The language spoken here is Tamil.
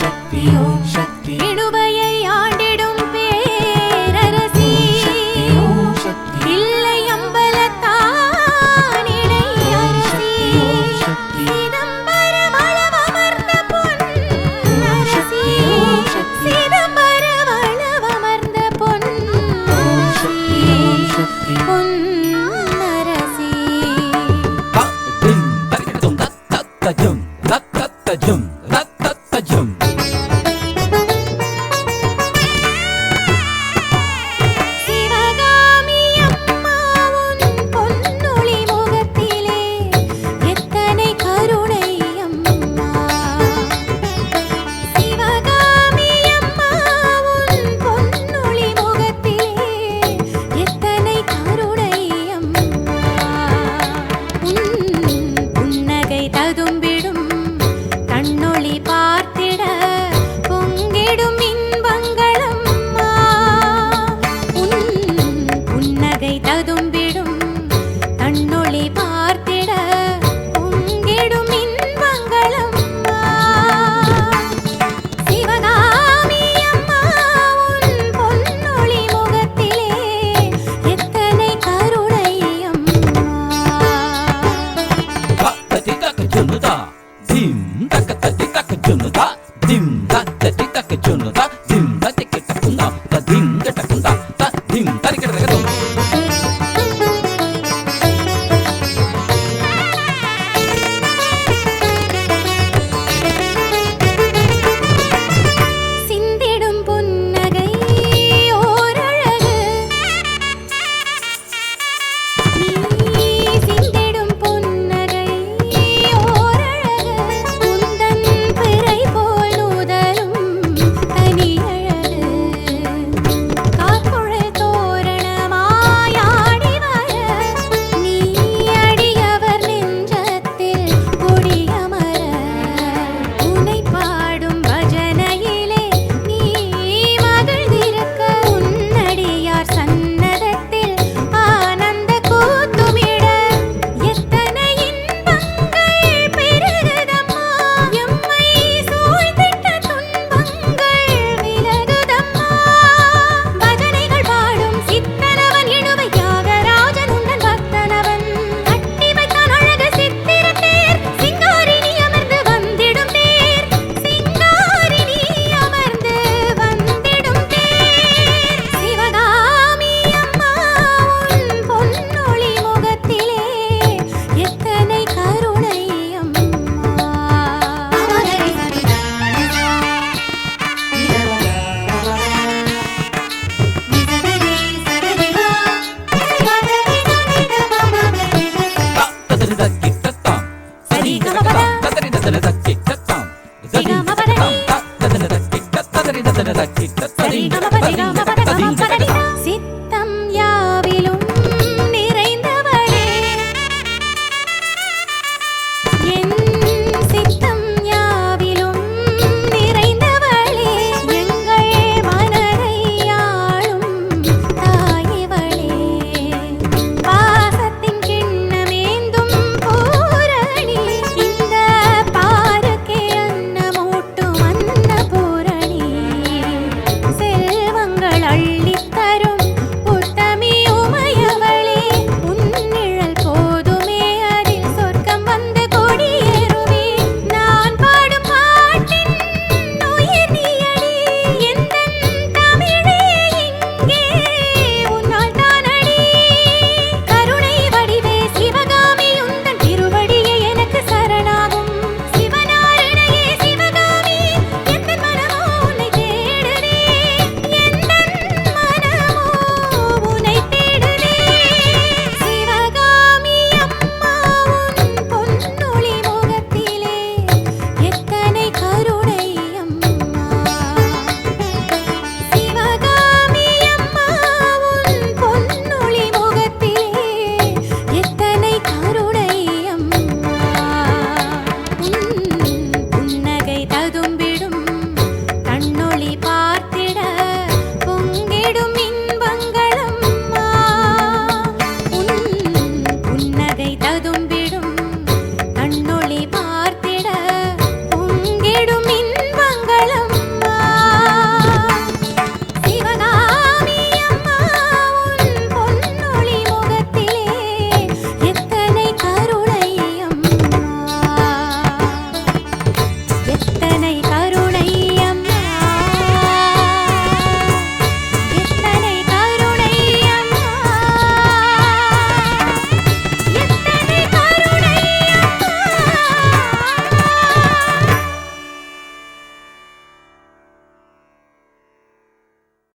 சக்தி ஓம் சக்தி. பார்த்திட உங்கிடும் இன்பங்களும் சிவகாமி அம்மா உன் பொன்னொழி முகத்திலே எத்தனை கருணை அம்மா தத்தி தக்க சொன்னதா திம் தக்க தத்தி தக்க సరి